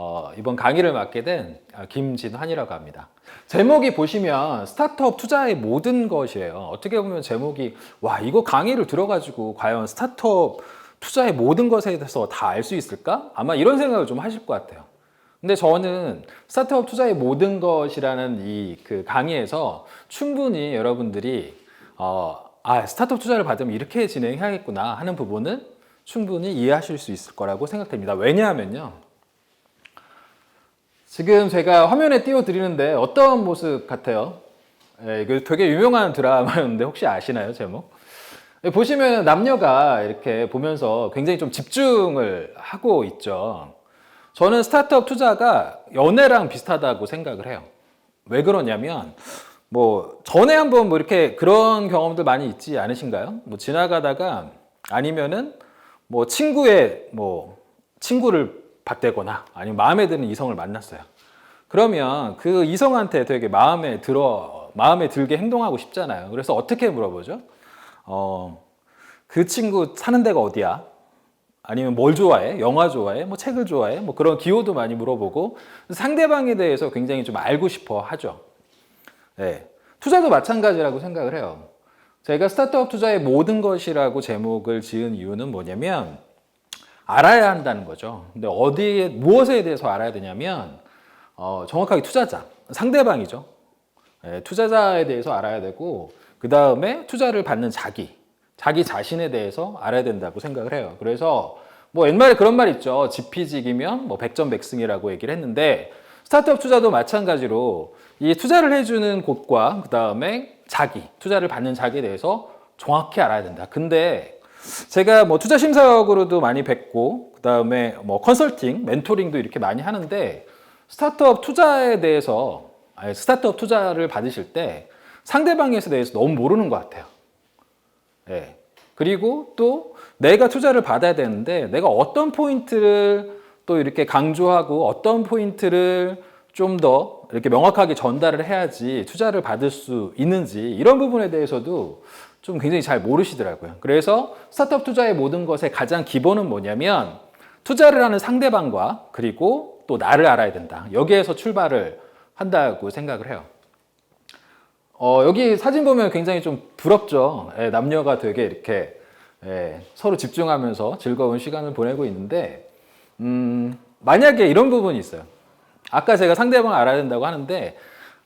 어, 이번 강의를 맡게 된 아, 김진환이라고 합니다. 제목이 보시면 스타트업 투자의 모든 것이에요. 어떻게 보면 제목이 와 이거 강의를 들어가지고 과연 스타트업 투자의 모든 것에 대해서 다 알 수 있을까? 아마 이런 생각을 좀 하실 것 같아요. 근데 저는 스타트업 투자의 모든 것이라는 이 그 강의에서 충분히 여러분들이 어, 아 스타트업 투자를 받으면 이렇게 진행해야겠구나 하는 부분은 충분히 이해하실 수 있을 거라고 생각됩니다. 왜냐하면요. 지금 제가 화면에 띄워드리는데 어떤 모습 같아요? 예, 이거 되게 유명한 드라마였는데 혹시 아시나요, 제목? 예, 보시면 남녀가 이렇게 보면서 굉장히 좀 집중을 하고 있죠. 저는 스타트업 투자가 연애랑 비슷하다고 생각을 해요. 왜 그러냐면, 뭐, 전에 한번 뭐 이렇게 그런 경험들 많이 있지 않으신가요? 뭐 지나가다가 아니면은 뭐 친구의 뭐 친구를 봤대거나 아니면 마음에 드는 이성을 만났어요. 그러면 그 이성한테 되게 마음에 들어, 마음에 들게 행동하고 싶잖아요. 그래서 어떻게 물어보죠? 어, 그 친구 사는 데가 어디야? 아니면 뭘 좋아해? 영화 좋아해? 뭐 책을 좋아해? 뭐 그런 기호도 많이 물어보고 상대방에 대해서 굉장히 좀 알고 싶어 하죠. 네. 투자도 마찬가지라고 생각을 해요. 제가 스타트업 투자의 모든 것이라고 제목을 지은 이유는 뭐냐면 알아야 한다는 거죠. 근데 어디에 무엇에 대해서 알아야 되냐면 어, 정확하게 투자자, 상대방이죠. 예, 투자자에 대해서 알아야 되고 그 다음에 투자를 받는 자기, 자기 자신에 대해서 알아야 된다고 생각을 해요. 그래서 뭐 옛말에 그런 말 있죠. 지피지기면 뭐 백전백승이라고 얘기를 했는데 스타트업 투자도 마찬가지로 이 투자를 해주는 곳과 그 다음에 자기, 투자를 받는 자기에 대해서 정확히 알아야 된다. 근데 제가 뭐 투자 심사역으로도 많이 뵙고 그 다음에 뭐 컨설팅, 멘토링도 이렇게 많이 하는데 스타트업 투자에 대해서 아니, 스타트업 투자를 받으실 때 상대방에 대해서 너무 모르는 것 같아요. 예. 그리고 또 내가 투자를 받아야 되는데 내가 어떤 포인트를 또 이렇게 강조하고 어떤 포인트를 좀 더 이렇게 명확하게 전달을 해야지 투자를 받을 수 있는지 이런 부분에 대해서도 좀 굉장히 잘 모르시더라고요. 그래서 스타트업 투자의 모든 것의 가장 기본은 뭐냐면 투자를 하는 상대방과 그리고 또 나를 알아야 된다. 여기에서 출발을 한다고 생각을 해요. 어, 여기 사진 보면 굉장히 좀 부럽죠. 예, 남녀가 되게 이렇게 예, 서로 집중하면서 즐거운 시간을 보내고 있는데, 음, 만약에 이런 부분이 있어요. 아까 제가 상대방을 알아야 된다고 하는데,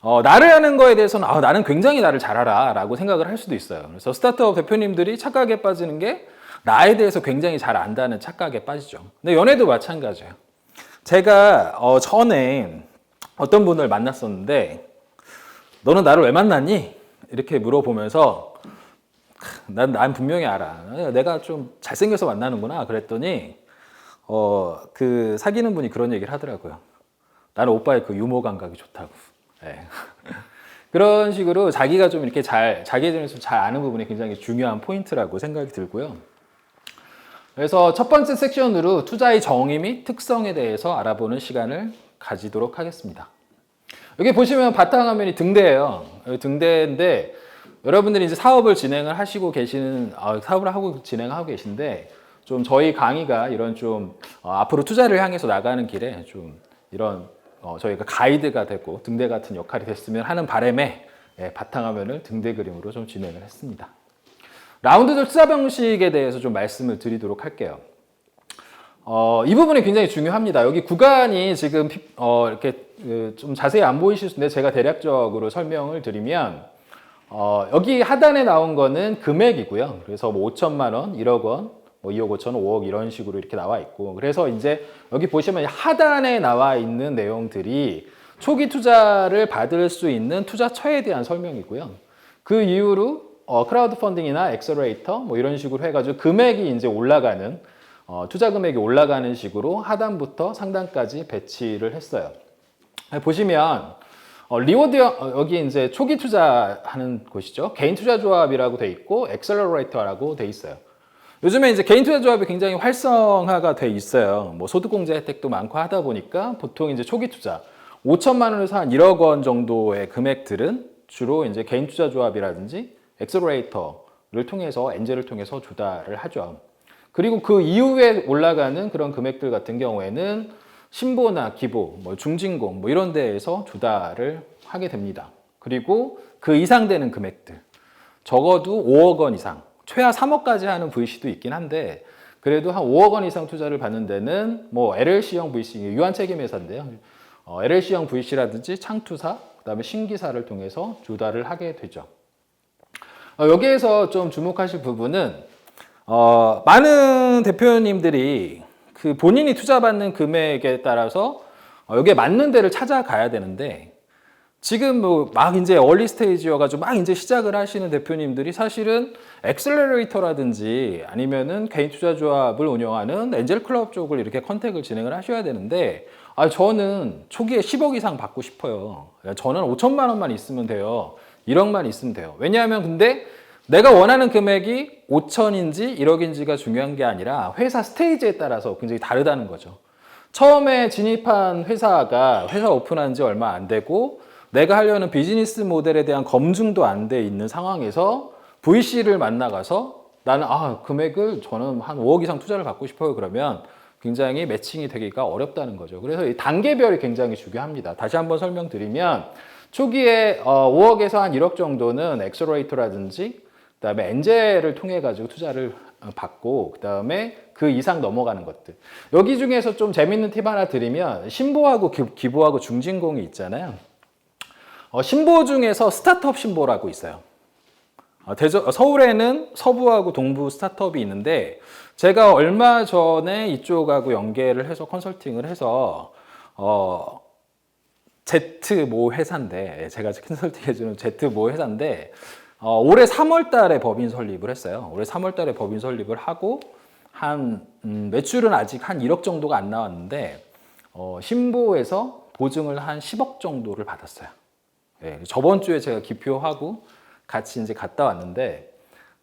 어, 나를 아는 거에 대해서는, 아, 나는 굉장히 나를 잘 알아. 라고 생각을 할 수도 있어요. 그래서 스타트업 대표님들이 착각에 빠지는 게, 나에 대해서 굉장히 잘 안다는 착각에 빠지죠. 근데 연애도 마찬가지예요. 제가, 어, 전에 어떤 분을 만났었는데, 너는 나를 왜 만났니? 이렇게 물어보면서 난, 난 분명히 알아. 내가 좀 잘생겨서 만나는구나. 그랬더니 어, 그 사귀는 분이 그런 얘기를 하더라고요. 나는 오빠의 그 유머 감각이 좋다고. 예. 그런 식으로 자기가 좀 이렇게 잘, 자기에 대해서 잘 아는 부분이 굉장히 중요한 포인트라고 생각이 들고요. 그래서 첫 번째 섹션으로 투자의 정의 및 특성에 대해서 알아보는 시간을 가지도록 하겠습니다. 여기 보시면 바탕화면이 등대예요. 등대인데 여러분들이 이제 사업을 진행을 하시고 계시는 아, 사업을 하고 진행하고 계신데 좀 저희 강의가 이런 좀 어, 앞으로 투자를 향해서 나가는 길에 좀 이런 어, 저희가 가이드가 되고 등대 같은 역할이 됐으면 하는 바람에 예, 바탕화면을 등대 그림으로 좀 진행을 했습니다. 라운드들 투자 방식에 대해서 좀 말씀을 드리도록 할게요. 어, 이 부분이 굉장히 중요합니다. 여기 구간이 지금 피- 어, 이렇게 그, 좀 자세히 안 보이실 수 있는데 제가 대략적으로 설명을 드리면 어, 여기 하단에 나온 거는 금액이고요. 그래서 뭐 5천만 원, 1억 원, 뭐 2억 5천 원, 5억 이런 식으로 이렇게 나와 있고 그래서 이제 여기 보시면 하단에 나와 있는 내용들이 초기 투자를 받을 수 있는 투자처에 대한 설명이고요. 그 이후로 어, 크라우드 펀딩이나 엑셀레이터 뭐 이런 식으로 해가지고 금액이 이제 올라가는 어, 투자 금액이 올라가는 식으로 하단부터 상단까지 배치를 했어요. 보시면 어, 리워드 어, 여기 이제 초기 투자하는 곳이죠. 개인 투자 조합이라고 돼 있고 엑셀러레이터라고 돼 있어요. 요즘에 이제 개인 투자 조합이 굉장히 활성화가 돼 있어요. 뭐 소득 공제 혜택도 많고 하다 보니까 보통 이제 초기 투자 5천만 원에서 한 1억 원 정도의 금액들은 주로 이제 개인 투자 조합이라든지 엑셀러레이터를 통해서 엔젤을 통해서 조달을 하죠. 그리고 그 이후에 올라가는 그런 금액들 같은 경우에는 신보나 기보, 뭐 중진공 뭐 이런 데에서 조달을 하게 됩니다. 그리고 그 이상 되는 금액들 적어도 5억 원 이상, 최하 3억까지 하는 VC도 있긴 한데 그래도 한 5억 원 이상 투자를 받는 데는 뭐 LLC형 VC 유한 책임 회사인데요. 어, LLC형 VC라든지 창투사, 그다음에 신기사를 통해서 조달을 하게 되죠. 어, 여기에서 좀 주목하실 부분은 어, 많은 대표님들이 그 본인이 투자받는 금액에 따라서 어, 여기에 맞는 데를 찾아가야 되는데 지금 뭐 막 이제 얼리 스테이지여가지고 막 이제 시작을 하시는 대표님들이 사실은 엑셀러레이터라든지 아니면은 개인 투자 조합을 운영하는 엔젤 클럽 쪽을 이렇게 컨택을 진행을 하셔야 되는데 아 저는 초기에 10억 이상 받고 싶어요. 저는 5천만 원만 있으면 돼요. 1억만 있으면 돼요. 왜냐하면 근데 내가 원하는 금액이 5천인지 1억인지가 중요한 게 아니라 회사 스테이지에 따라서 굉장히 다르다는 거죠. 처음에 진입한 회사가 회사 오픈한 지 얼마 안 되고 내가 하려는 비즈니스 모델에 대한 검증도 안 돼 있는 상황에서 VC를 만나가서 나는 아 금액을 저는 한 5억 이상 투자를 받고 싶어요 그러면 굉장히 매칭이 되기가 어렵다는 거죠. 그래서 이 단계별이 굉장히 중요합니다. 다시 한번 설명드리면 초기에 어, 5억에서 한 1억 정도는 엑셀러레이터라든지 그다음에 엔젤을 통해 가지고 투자를 어, 받고 그다음에 그 이상 넘어가는 것들. 여기 중에서 좀 재밌는 팁 하나 드리면 신보하고 기- 기보하고 중진공이 있잖아요. 어, 신보 중에서 스타트업 신보라고 있어요. 어, 대전, 어, 서울에는 서부하고 동부 스타트업이 있는데 제가 얼마 전에 이쪽하고 연계를 해서 컨설팅을 해서 어, Z 모 회사인데 제가 컨설팅 해주는 Z 모 회사인데 어, 올해 3월 달에 법인 설립을 했어요. 올해 3월 달에 법인 설립을 하고 한 음, 매출은 아직 한 1억 정도가 안 나왔는데 어, 신보에서 보증을 한 10억 정도를 받았어요. 예, 저번 주에 제가 기표하고 같이 이제 갔다 왔는데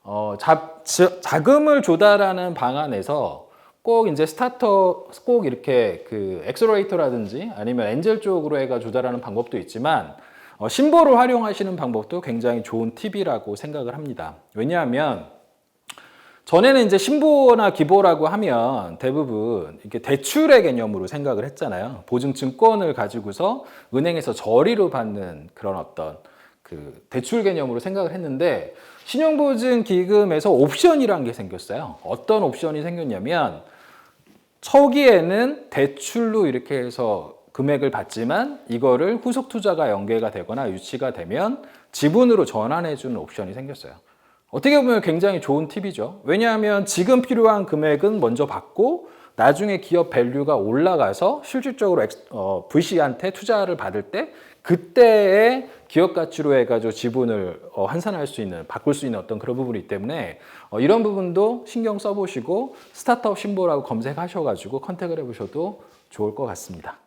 어, 자, 자- 자금을 조달하는 방안에서 꼭 이제 스타터 꼭 이렇게 그 엑셀러레이터라든지 아니면 엔젤 쪽으로 해가 조달하는 방법도 있지만 어, 신보를 활용하시는 방법도 굉장히 좋은 팁이라고 생각을 합니다. 왜냐하면 전에는 이제 신보나 기보라고 하면 대부분 이렇게 대출의 개념으로 생각을 했잖아요. 보증 증권을 가지고서 은행에서 저리로 받는 그런 어떤 그 대출 개념으로 생각을 했는데 신용보증 기금에서 옵션이라는 게 생겼어요. 어떤 옵션이 생겼냐면 초기에는 대출로 이렇게 해서 금액을 받지만 이거를 후속 투자가 연계가 되거나 유치가 되면 지분으로 전환해 주는 옵션이 생겼어요. 어떻게 보면 굉장히 좋은 팁이죠. 왜냐하면 지금 필요한 금액은 먼저 받고 나중에 기업 밸류가 올라가서 실질적으로 어, VC한테 투자를 받을 때 그때의 기업 가치로 해가지고 지분을 어, 환산할 수 있는 바꿀 수 있는 어떤 그런 부분이기 때문에 어, 이런 부분도 신경 써보시고 스타트업 신보라고 검색하셔가지고 컨택을 해보셔도 좋을 것 같습니다.